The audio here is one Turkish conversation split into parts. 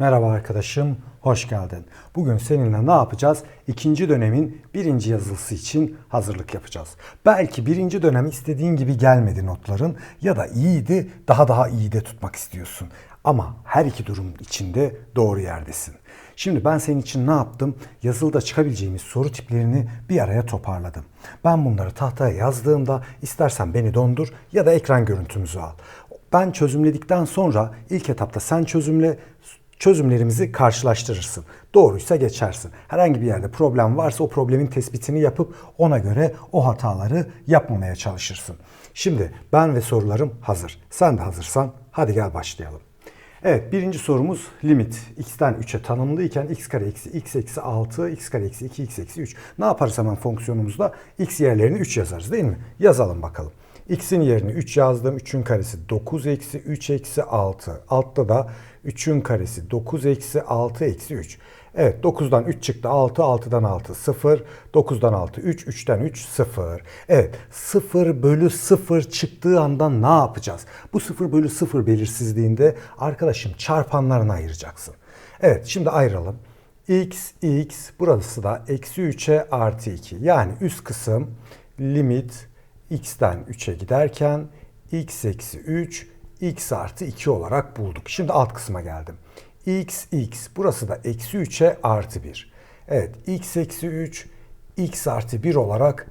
Merhaba arkadaşım, hoş geldin. Bugün seninle ne yapacağız? İkinci dönemin birinci yazılısı için hazırlık yapacağız. Belki birinci dönem istediğin gibi gelmedi notların ya da iyiydi, daha daha iyi de tutmak istiyorsun. Ama her iki durum içinde doğru yerdesin. Şimdi ben senin için ne yaptım? Yazılıda çıkabileceğimiz soru tiplerini bir araya toparladım. Ben bunları tahtaya yazdığımda istersen beni dondur ya da ekran görüntümüzü al. Ben çözümledikten sonra ilk etapta sen çözümle, çözümlerimizi karşılaştırırsın. Doğruysa geçersin. Herhangi bir yerde problem varsa o problemin tespitini yapıp ona göre o hataları yapmamaya çalışırsın. Şimdi ben ve sorularım hazır. Sen de hazırsan hadi gel başlayalım. Evet birinci sorumuz limit x'ten 3'e tanımlıyken x kare eksi x eksi 6 x kare eksi 2 x eksi 3. Ne yaparız hemen fonksiyonumuzda? x yerlerini 3 yazarız değil mi? Yazalım bakalım. X'in yerini 3 yazdım. 3'ün karesi 9 eksi 3 eksi 6. Altta da 3'ün karesi 9 eksi 6 eksi 3. Evet 9'dan 3 çıktı 6, 6'dan 6 0, 9'dan 6 3, 3'ten 3 0. Evet 0 bölü 0 çıktığı anda ne yapacağız? Bu 0 bölü 0 belirsizliğinde arkadaşım çarpanlarına ayıracaksın. Evet şimdi ayıralım. x, x burası da eksi 3'e artı 2. Yani üst kısım limit x'ten 3'e giderken x eksi 3 x artı 2 olarak bulduk. Şimdi alt kısma geldim. x x burası da eksi 3'e artı 1. Evet x eksi 3 x artı 1 olarak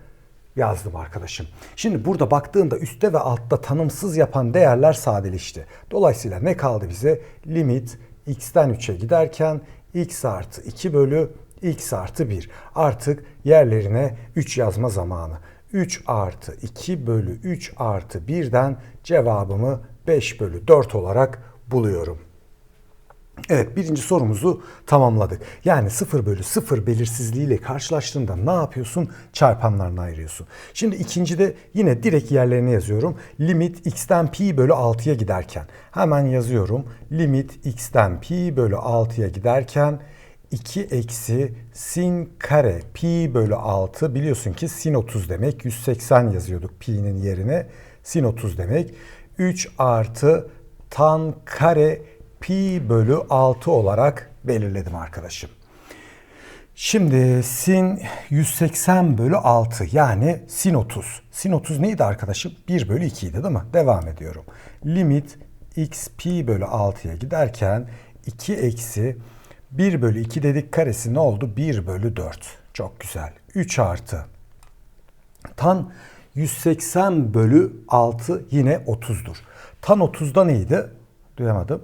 yazdım arkadaşım. Şimdi burada baktığında üstte ve altta tanımsız yapan değerler sadeleşti. Dolayısıyla ne kaldı bize? Limit x'ten 3'e giderken x artı 2 bölü x artı 1. Artık yerlerine 3 yazma zamanı. 3 artı 2 bölü 3 artı 1'den cevabımı 5 bölü 4 olarak buluyorum. Evet birinci sorumuzu tamamladık. Yani 0 bölü 0 belirsizliğiyle karşılaştığında ne yapıyorsun? Çarpanlarına ayırıyorsun. Şimdi ikincide yine direkt yerlerine yazıyorum. Limit x'ten pi bölü 6'ya giderken. Hemen yazıyorum. Limit x'ten pi bölü 6'ya giderken 2 eksi sin kare pi bölü 6 biliyorsun ki sin 30 demek 180 yazıyorduk pi'nin yerine sin 30 demek 3 artı tan kare pi bölü 6 olarak belirledim arkadaşım. Şimdi sin 180 bölü 6 yani sin 30. Sin 30 neydi arkadaşım? 1 bölü 2 idi değil mi? Devam ediyorum. Limit x pi bölü 6'ya giderken 2 eksi 1 bölü 2 dedik karesi ne oldu? 1 bölü 4. Çok güzel. 3 artı. Tan 180 bölü 6 yine 30'dur. Tan 30'da neydi? Duyamadım.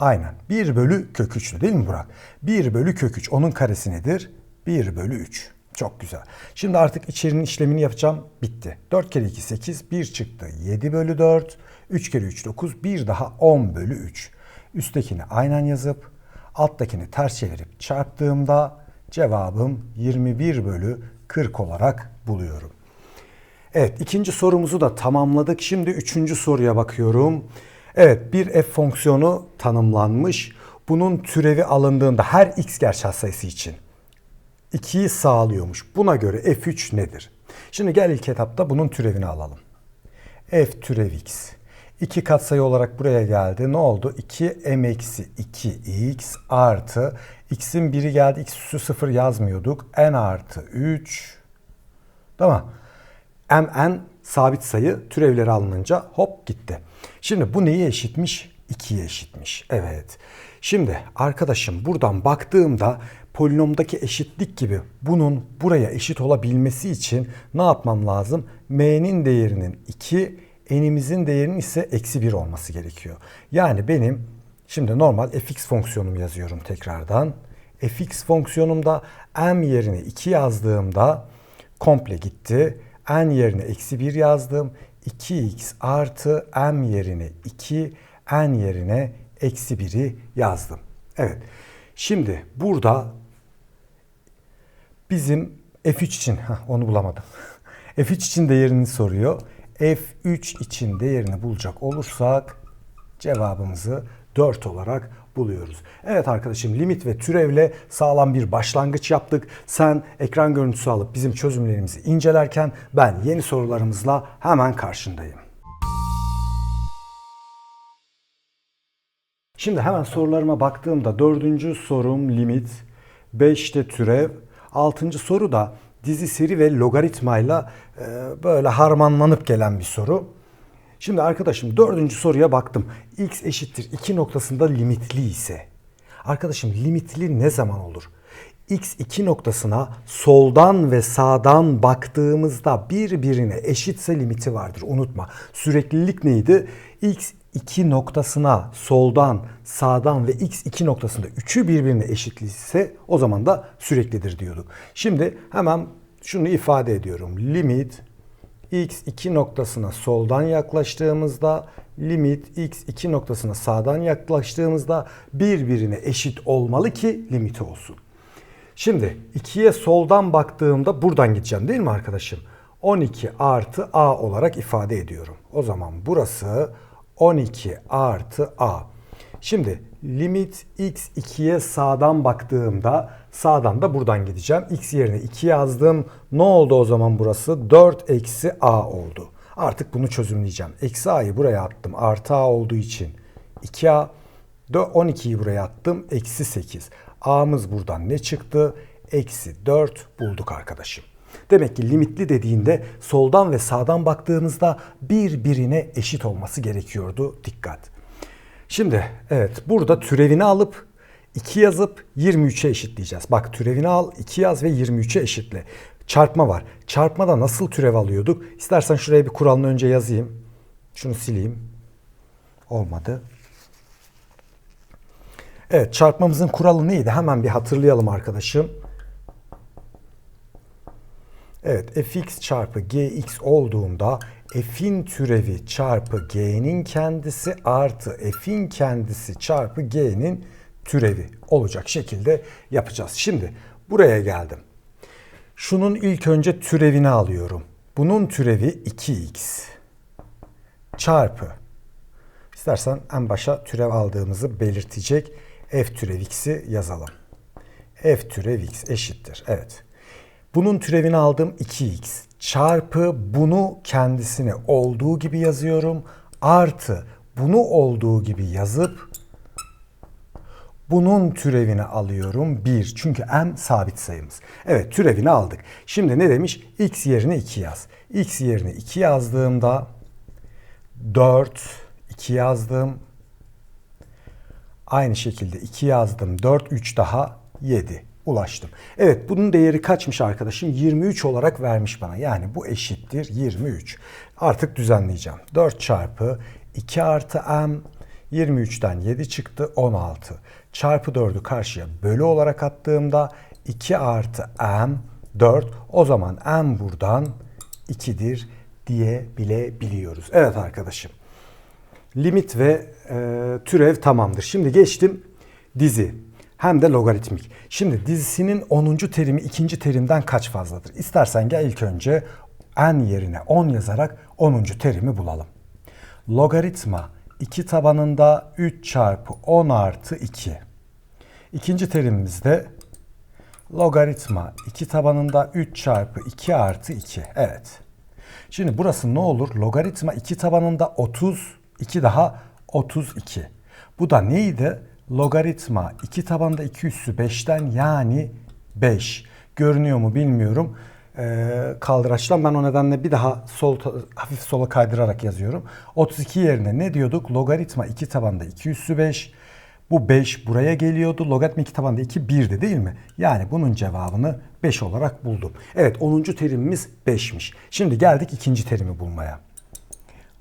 Aynen. 1 bölü kök 3'tü değil mi Burak? 1 bölü kök 3. Onun karesi nedir? 1 bölü 3. Çok güzel. Şimdi artık içerinin işlemini yapacağım. Bitti. 4 kere 2 8. 1 çıktı. 7 bölü 4. 3 kere 3 9. 1 daha 10 bölü 3. Üsttekini aynen yazıp alttakini ters çevirip çarptığımda cevabım 21 bölü 40 olarak buluyorum. Evet ikinci sorumuzu da tamamladık. Şimdi üçüncü soruya bakıyorum. Evet bir f fonksiyonu tanımlanmış. Bunun türevi alındığında her x gerçel sayısı için 2'yi sağlıyormuş. Buna göre f3 nedir? Şimdi gel ilk etapta bunun türevini alalım. f türev x. 2 katsayı olarak buraya geldi. Ne oldu? 2 m eksi 2x artı x'in biri geldi. x üssü 0 yazmıyorduk. n artı 3 Değil mi? mn sabit sayı türevleri alınınca hop gitti. Şimdi bu neye eşitmiş? 2'ye eşitmiş. Evet. Şimdi arkadaşım buradan baktığımda polinomdaki eşitlik gibi bunun buraya eşit olabilmesi için ne yapmam lazım? m'nin değerinin 2, n'imizin değerinin ise eksi 1 olması gerekiyor. Yani benim şimdi normal fx fonksiyonumu yazıyorum tekrardan. fx fonksiyonumda m yerine 2 yazdığımda komple gitti. n yerine eksi 1 yazdım. 2x artı m yerine 2, n yerine eksi 1'i yazdım. Evet. Şimdi burada bizim f3 için, heh, onu bulamadım. f3 için değerini soruyor. F3 için değerini bulacak olursak cevabımızı 4 olarak buluyoruz. Evet arkadaşım limit ve türevle sağlam bir başlangıç yaptık. Sen ekran görüntüsü alıp bizim çözümlerimizi incelerken ben yeni sorularımızla hemen karşındayım. Şimdi hemen sorularıma baktığımda dördüncü sorum limit, 5'te türev, altıncı soru da dizi seri ve logaritmayla e, böyle harmanlanıp gelen bir soru. Şimdi arkadaşım dördüncü soruya baktım. x eşittir 2 noktasında limitli ise. Arkadaşım limitli ne zaman olur? x2 noktasına soldan ve sağdan baktığımızda birbirine eşitse limiti vardır. Unutma. Süreklilik neydi? X2 noktasına soldan, sağdan ve x2 noktasında üçü birbirine eşitliyse o zaman da süreklidir diyorduk. Şimdi hemen şunu ifade ediyorum. Limit x2 noktasına soldan yaklaştığımızda limit x2 noktasına sağdan yaklaştığımızda birbirine eşit olmalı ki limiti olsun. Şimdi 2'ye soldan baktığımda buradan gideceğim değil mi arkadaşım? 12 artı a olarak ifade ediyorum. O zaman burası 12 artı a. Şimdi limit x 2'ye sağdan baktığımda sağdan da buradan gideceğim. x yerine 2 yazdım. Ne oldu o zaman burası? 4 eksi a oldu. Artık bunu çözümleyeceğim. Eksi a'yı buraya attım. Artı a olduğu için 2a. 12'yi buraya attım. Eksi 8. A'mız buradan ne çıktı? Eksi 4 bulduk arkadaşım. Demek ki limitli dediğinde soldan ve sağdan baktığımızda birbirine eşit olması gerekiyordu. Dikkat. Şimdi evet burada türevini alıp 2 yazıp 23'e eşitleyeceğiz. Bak türevini al 2 yaz ve 23'e eşitle. Çarpma var. Çarpmada nasıl türev alıyorduk? İstersen şuraya bir kuralını önce yazayım. Şunu sileyim. Olmadı. Evet çarpmamızın kuralı neydi? Hemen bir hatırlayalım arkadaşım. Evet fx çarpı gx olduğunda f'in türevi çarpı g'nin kendisi artı f'in kendisi çarpı g'nin türevi olacak şekilde yapacağız. Şimdi buraya geldim. Şunun ilk önce türevini alıyorum. Bunun türevi 2x çarpı İstersen en başa türev aldığımızı belirtecek f türev x'i yazalım. f türev x eşittir. Evet. Bunun türevini aldım 2x çarpı bunu kendisine olduğu gibi yazıyorum. Artı bunu olduğu gibi yazıp bunun türevini alıyorum 1. Çünkü m sabit sayımız. Evet türevini aldık. Şimdi ne demiş? x yerine 2 yaz. x yerine 2 yazdığımda 4, 2 yazdım. Aynı şekilde 2 yazdım. 4, 3 daha 7 ulaştım. Evet bunun değeri kaçmış arkadaşım? 23 olarak vermiş bana. Yani bu eşittir 23. Artık düzenleyeceğim. 4 çarpı 2 artı m 23'ten 7 çıktı 16. Çarpı 4'ü karşıya bölü olarak attığımda 2 artı m 4. O zaman m buradan 2'dir diyebilebiliyoruz. Evet arkadaşım. Limit ve e, türev tamamdır. Şimdi geçtim dizi hem de logaritmik. Şimdi dizisinin 10. terimi 2. terimden kaç fazladır? İstersen gel ilk önce n yerine 10 yazarak 10. terimi bulalım. Logaritma 2 tabanında 3 çarpı 10 artı 2. İkinci terimimizde logaritma 2 tabanında 3 çarpı 2 artı 2. Evet. Şimdi burası ne olur? Logaritma 2 tabanında 30, 2 daha 32. Bu da neydi? Logaritma 2 tabanda 2 üssü 5'ten yani 5. Görünüyor mu bilmiyorum. Ee, kaldıraçtan ben o nedenle bir daha sol hafif sola kaydırarak yazıyorum. 32 yerine ne diyorduk? Logaritma 2 tabanda 2 üssü 5. Bu 5 buraya geliyordu. Logaritma 2 tabanda 2 1'di değil mi? Yani bunun cevabını 5 olarak buldum. Evet 10. terimimiz 5'miş. Şimdi geldik ikinci terimi bulmaya.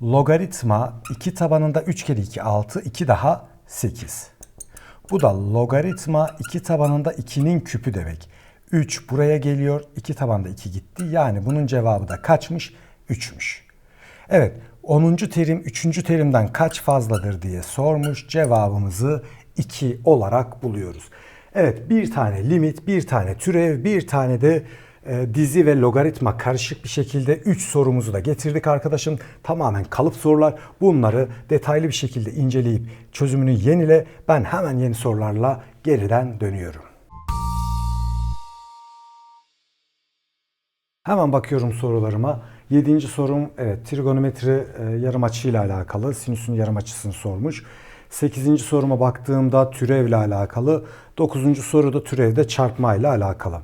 Logaritma 2 tabanında 3 kere 2 6, 2 daha 8. Bu da logaritma 2 tabanında 2'nin küpü demek. 3 buraya geliyor. 2 tabanda 2 gitti. Yani bunun cevabı da kaçmış? 3'müş. Evet 10. terim 3. terimden kaç fazladır diye sormuş. Cevabımızı 2 olarak buluyoruz. Evet bir tane limit, bir tane türev, bir tane de dizi ve logaritma karışık bir şekilde 3 sorumuzu da getirdik arkadaşım. Tamamen kalıp sorular. Bunları detaylı bir şekilde inceleyip çözümünü yenile. Ben hemen yeni sorularla geriden dönüyorum. Hemen bakıyorum sorularıma. Yedinci sorum evet trigonometri e, yarım açıyla alakalı. Sinüsün yarım açısını sormuş. 8. soruma baktığımda türevle alakalı. 9. soruda türevde çarpma ile alakalı.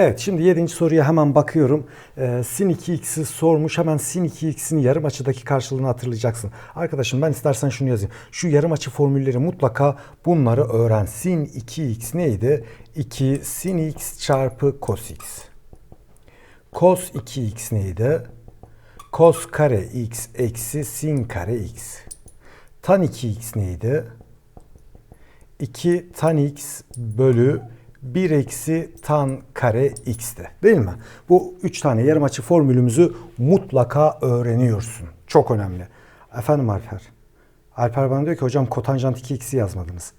Evet şimdi 7. soruya hemen bakıyorum. Ee, sin 2x'i sormuş. Hemen sin 2x'in yarım açıdaki karşılığını hatırlayacaksın. Arkadaşım ben istersen şunu yazayım. Şu yarım açı formülleri mutlaka bunları öğren. Sin 2x neydi? 2 sin x çarpı cos x. Cos 2x neydi? Cos kare x eksi sin kare x. Tan 2x neydi? 2 tan x bölü 1 eksi tan kare x'ti. Değil mi? Bu 3 tane yarım açı formülümüzü mutlaka öğreniyorsun. Çok önemli. Efendim Alper. Alper bana diyor ki hocam kotanjant 2x'i yazmadınız.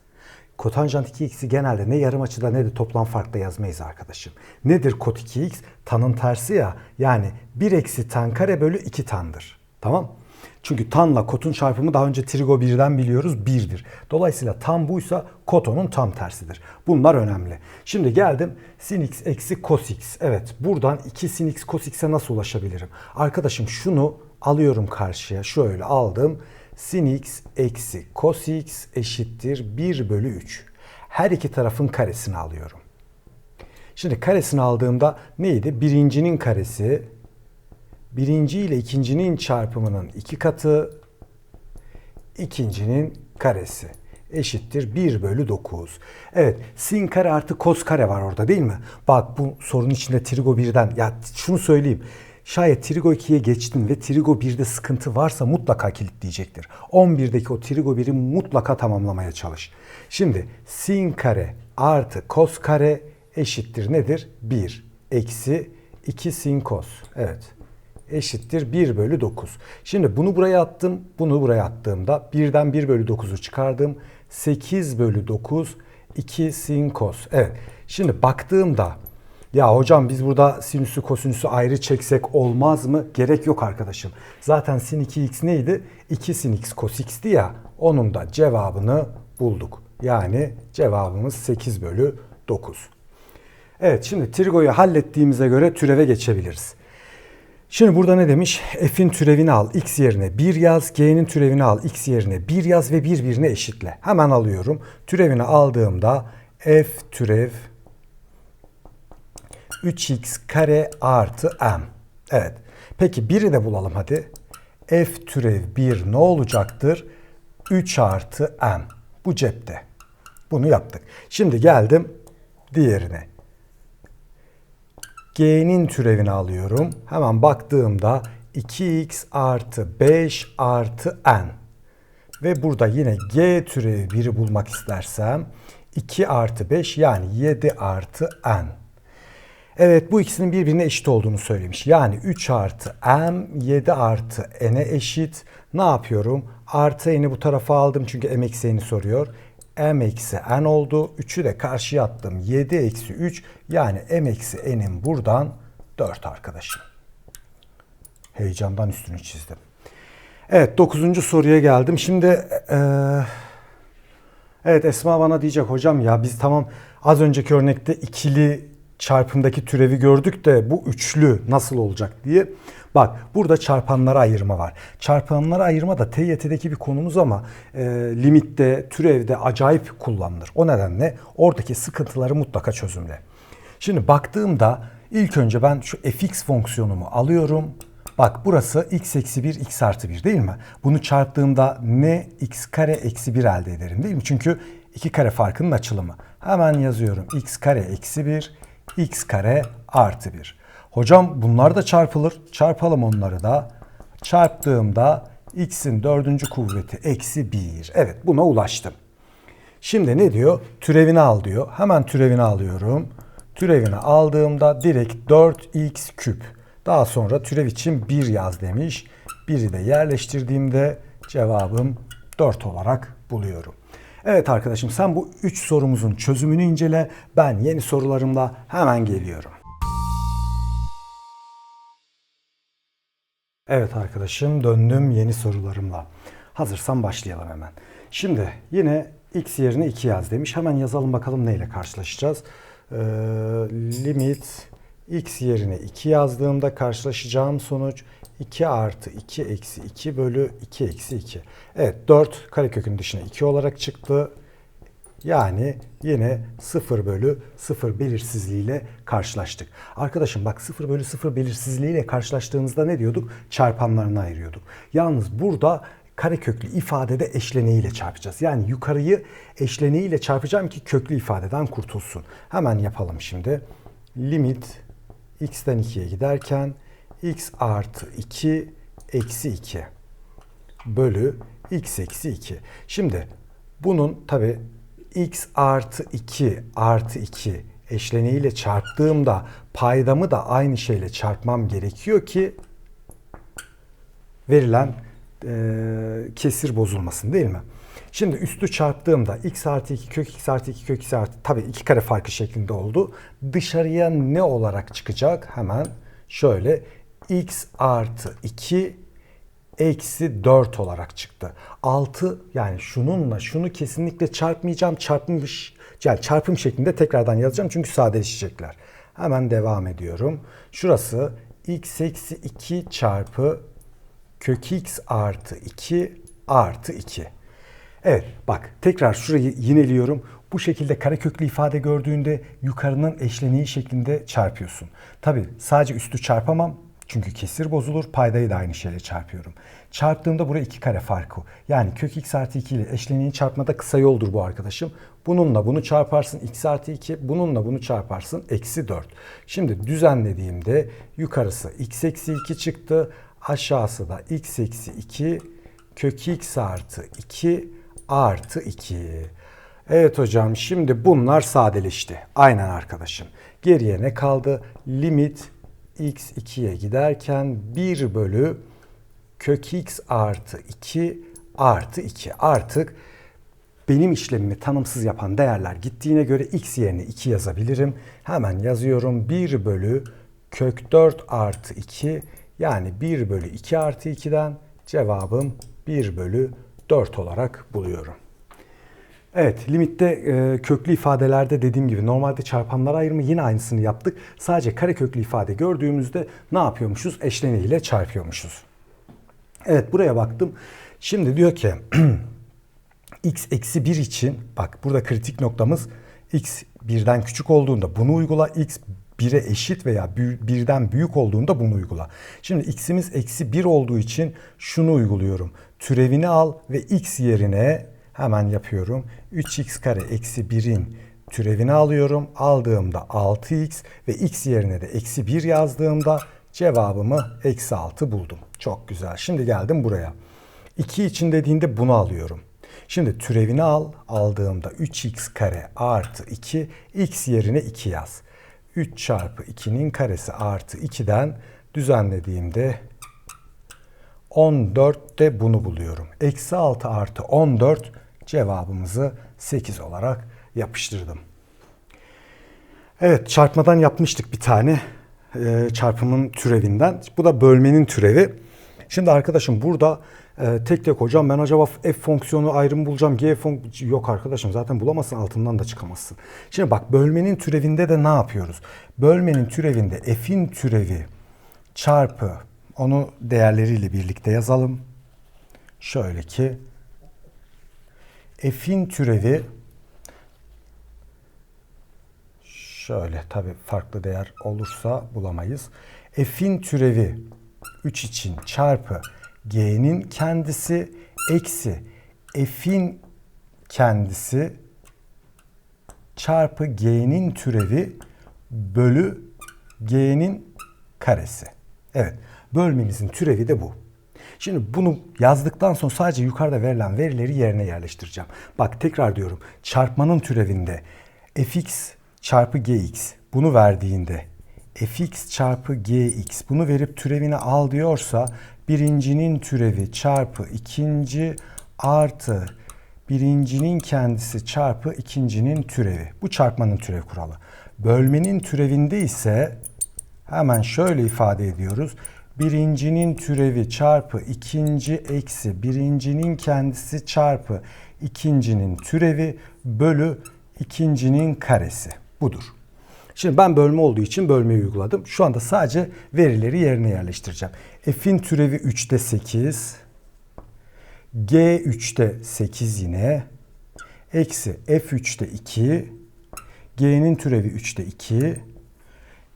Kotanjant 2x'i genelde ne yarım açıda ne de toplam farkla yazmayız arkadaşım. Nedir kot 2x? Tanın tersi ya. Yani 1 eksi tan kare bölü 2 tandır. Tamam çünkü tanla kotun çarpımı daha önce trigo 1'den biliyoruz 1'dir. Dolayısıyla tan buysa kot onun tam tersidir. Bunlar önemli. Şimdi geldim sin x eksi cos x. Evet buradan 2 sin x cos x'e nasıl ulaşabilirim? Arkadaşım şunu alıyorum karşıya. Şöyle aldım. Sin x eksi cos x eşittir 1 bölü 3. Her iki tarafın karesini alıyorum. Şimdi karesini aldığımda neydi? Birincinin karesi birinci ile ikincinin çarpımının iki katı ikincinin karesi eşittir 1 bölü 9. Evet sin kare artı kos kare var orada değil mi? Bak bu sorunun içinde trigo 1'den ya şunu söyleyeyim. Şayet trigo 2'ye geçtin ve trigo 1'de sıkıntı varsa mutlaka kilitleyecektir. 11'deki o trigo 1'i mutlaka tamamlamaya çalış. Şimdi sin kare artı kos kare eşittir nedir? 1 eksi 2 sin kos. Evet eşittir 1 bölü 9. Şimdi bunu buraya attım, bunu buraya attığımda 1'den 1 bölü 9'u çıkardım. 8 bölü 9 2 sin kos. Evet şimdi baktığımda ya hocam biz burada sinüsü kosinüsü ayrı çeksek olmaz mı? Gerek yok arkadaşım. Zaten sin 2x neydi? 2 sin x cos x'ti ya. Onun da cevabını bulduk. Yani cevabımız 8 bölü 9. Evet şimdi trigoyu hallettiğimize göre türeve geçebiliriz. Şimdi burada ne demiş? F'in türevini al x yerine 1 yaz, g'nin türevini al x yerine 1 yaz ve birbirine eşitle. Hemen alıyorum. Türevini aldığımda f türev 3x kare artı m. Evet. Peki 1'i de bulalım hadi. f türev 1 ne olacaktır? 3 artı m. Bu cepte. Bunu yaptık. Şimdi geldim diğerine g'nin türevini alıyorum. Hemen baktığımda 2x artı 5 artı n. Ve burada yine g türevi 1'i bulmak istersem 2 artı 5 yani 7 artı n. Evet bu ikisinin birbirine eşit olduğunu söylemiş. Yani 3 artı m 7 artı n'e eşit. Ne yapıyorum? Artı n'i bu tarafa aldım çünkü m eksi n'i soruyor m eksi n oldu. 3'ü de karşıya attım. 7 eksi 3 yani m eksi n'in buradan 4 arkadaşım. Heyecandan üstünü çizdim. Evet 9. soruya geldim. Şimdi e, evet Esma bana diyecek hocam ya biz tamam az önceki örnekte ikili çarpımdaki türevi gördük de bu üçlü nasıl olacak diye. Bak burada çarpanlara ayırma var. Çarpanlara ayırma da TYT'deki bir konumuz ama e, limitte, türevde acayip kullanılır. O nedenle oradaki sıkıntıları mutlaka çözümle. Şimdi baktığımda ilk önce ben şu fx fonksiyonumu alıyorum. Bak burası x eksi 1 x artı 1 değil mi? Bunu çarptığımda ne x kare eksi 1 elde ederim değil mi? Çünkü iki kare farkının açılımı. Hemen yazıyorum x kare eksi 1 x kare artı 1. Hocam bunlar da çarpılır. Çarpalım onları da. Çarptığımda x'in dördüncü kuvveti eksi 1. Evet buna ulaştım. Şimdi ne diyor? Türevini al diyor. Hemen türevini alıyorum. Türevini aldığımda direkt 4x küp. Daha sonra türev için 1 yaz demiş. 1'i de yerleştirdiğimde cevabım 4 olarak buluyorum. Evet arkadaşım sen bu 3 sorumuzun çözümünü incele. Ben yeni sorularımla hemen geliyorum. Evet arkadaşım döndüm yeni sorularımla. Hazırsan başlayalım hemen. Şimdi yine x yerine 2 yaz demiş. Hemen yazalım bakalım neyle karşılaşacağız. Ee, limit x yerine 2 yazdığımda karşılaşacağım sonuç 2 artı 2 eksi 2 bölü 2 eksi 2. Evet 4 karekökün dışına 2 olarak çıktı. Yani yine 0 bölü 0 belirsizliğiyle karşılaştık. Arkadaşım bak 0 bölü 0 belirsizliğiyle karşılaştığımızda ne diyorduk? Çarpanlarını ayırıyorduk. Yalnız burada kareköklü ifadede eşleneğiyle çarpacağız. Yani yukarıyı eşleneğiyle çarpacağım ki köklü ifadeden kurtulsun. Hemen yapalım şimdi. Limit x'ten 2'ye giderken x artı 2 eksi 2 bölü x eksi 2. Şimdi bunun tabi x artı 2 artı 2 eşleniğiyle çarptığımda paydamı da aynı şeyle çarpmam gerekiyor ki verilen e, kesir bozulmasın değil mi? Şimdi üstü çarptığımda x artı 2 kök x artı 2 kök x artı tabii iki kare farkı şeklinde oldu. Dışarıya ne olarak çıkacak? Hemen şöyle x artı 2 eksi 4 olarak çıktı. 6 yani şununla şunu kesinlikle çarpmayacağım. Çarpmış yani çarpım şeklinde tekrardan yazacağım çünkü sadeleşecekler. Hemen devam ediyorum. Şurası x eksi 2 çarpı kök x artı 2 artı 2. Evet bak tekrar şurayı yineliyorum. Bu şekilde kareköklü ifade gördüğünde yukarının eşleniği şeklinde çarpıyorsun. Tabi sadece üstü çarpamam çünkü kesir bozulur. Paydayı da aynı şeyle çarpıyorum. Çarptığımda buraya iki kare farkı. Yani kök x artı 2 ile eşleniği çarpmada kısa yoldur bu arkadaşım. Bununla bunu çarparsın x artı 2. Bununla bunu çarparsın eksi 4. Şimdi düzenlediğimde yukarısı x eksi 2 çıktı. Aşağısı da x eksi 2 kök x artı 2 artı 2. Evet hocam şimdi bunlar sadeleşti. Aynen arkadaşım. Geriye ne kaldı? Limit x 2'ye giderken 1 bölü kök x artı 2 artı 2. Artık benim işlemimi tanımsız yapan değerler gittiğine göre x yerine 2 yazabilirim. Hemen yazıyorum 1 bölü kök 4 artı 2 yani 1 bölü 2 artı 2'den cevabım 1 bölü 4 olarak buluyorum. Evet, limitte e, köklü ifadelerde dediğim gibi normalde çarpanlara ayrımı yine aynısını yaptık. Sadece kare köklü ifade gördüğümüzde ne yapıyormuşuz? Eşleniğiyle çarpıyormuşuz. Evet, buraya baktım. Şimdi diyor ki x eksi 1 için bak burada kritik noktamız x birden küçük olduğunda bunu uygula. x 1'e eşit veya birden büyük olduğunda bunu uygula. Şimdi x'imiz eksi 1 olduğu için şunu uyguluyorum. Türevini al ve x yerine hemen yapıyorum. 3x kare eksi 1'in türevini alıyorum. Aldığımda 6x ve x yerine de eksi 1 yazdığımda cevabımı eksi 6 buldum. Çok güzel. Şimdi geldim buraya. 2 için dediğinde bunu alıyorum. Şimdi türevini al. Aldığımda 3x kare artı 2 x yerine 2 yaz. 3 çarpı 2'nin karesi artı 2'den düzenlediğimde 14'te bunu buluyorum. Eksi 6 artı 14 cevabımızı 8 olarak yapıştırdım. Evet çarpmadan yapmıştık bir tane e, çarpımın türevinden. Bu da bölmenin türevi. Şimdi arkadaşım burada e, tek tek hocam ben acaba f fonksiyonu ayrım bulacağım. G fonksiyonu yok arkadaşım zaten bulamazsın altından da çıkamazsın. Şimdi bak bölmenin türevinde de ne yapıyoruz? Bölmenin türevinde f'in türevi çarpı onu değerleriyle birlikte yazalım. Şöyle ki f'in türevi şöyle tabi farklı değer olursa bulamayız. F'in türevi 3 için çarpı g'nin kendisi eksi f'in kendisi çarpı g'nin türevi bölü g'nin karesi. Evet bölmemizin türevi de bu. Şimdi bunu yazdıktan sonra sadece yukarıda verilen verileri yerine yerleştireceğim. Bak tekrar diyorum. Çarpmanın türevinde fx çarpı gx bunu verdiğinde fx çarpı gx bunu verip türevini al diyorsa birincinin türevi çarpı ikinci artı birincinin kendisi çarpı ikincinin türevi. Bu çarpmanın türev kuralı. Bölmenin türevinde ise hemen şöyle ifade ediyoruz birincinin türevi çarpı ikinci eksi birincinin kendisi çarpı ikincinin türevi bölü ikincinin karesi budur. Şimdi ben bölme olduğu için bölmeyi uyguladım. Şu anda sadece verileri yerine yerleştireceğim. F'in türevi 3'te 8. G 3'te 8 yine. Eksi F3'te 2. G'nin türevi 3'te 2.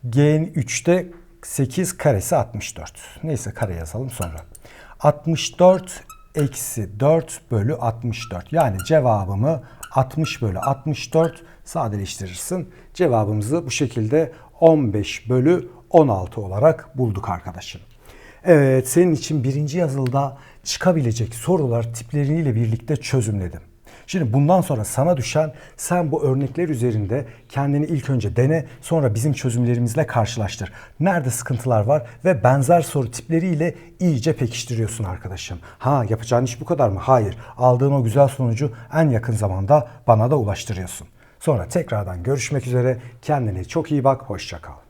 G'nin 3'te 8 karesi 64. Neyse kare yazalım sonra. 64 eksi 4 bölü 64. Yani cevabımı 60 bölü 64 sadeleştirirsin. Cevabımızı bu şekilde 15 bölü 16 olarak bulduk arkadaşım. Evet senin için birinci yazılıda çıkabilecek sorular tipleriyle birlikte çözümledim. Şimdi bundan sonra sana düşen sen bu örnekler üzerinde kendini ilk önce dene sonra bizim çözümlerimizle karşılaştır. Nerede sıkıntılar var ve benzer soru tipleriyle iyice pekiştiriyorsun arkadaşım. Ha yapacağın iş bu kadar mı? Hayır. Aldığın o güzel sonucu en yakın zamanda bana da ulaştırıyorsun. Sonra tekrardan görüşmek üzere. Kendine çok iyi bak. Hoşça kal.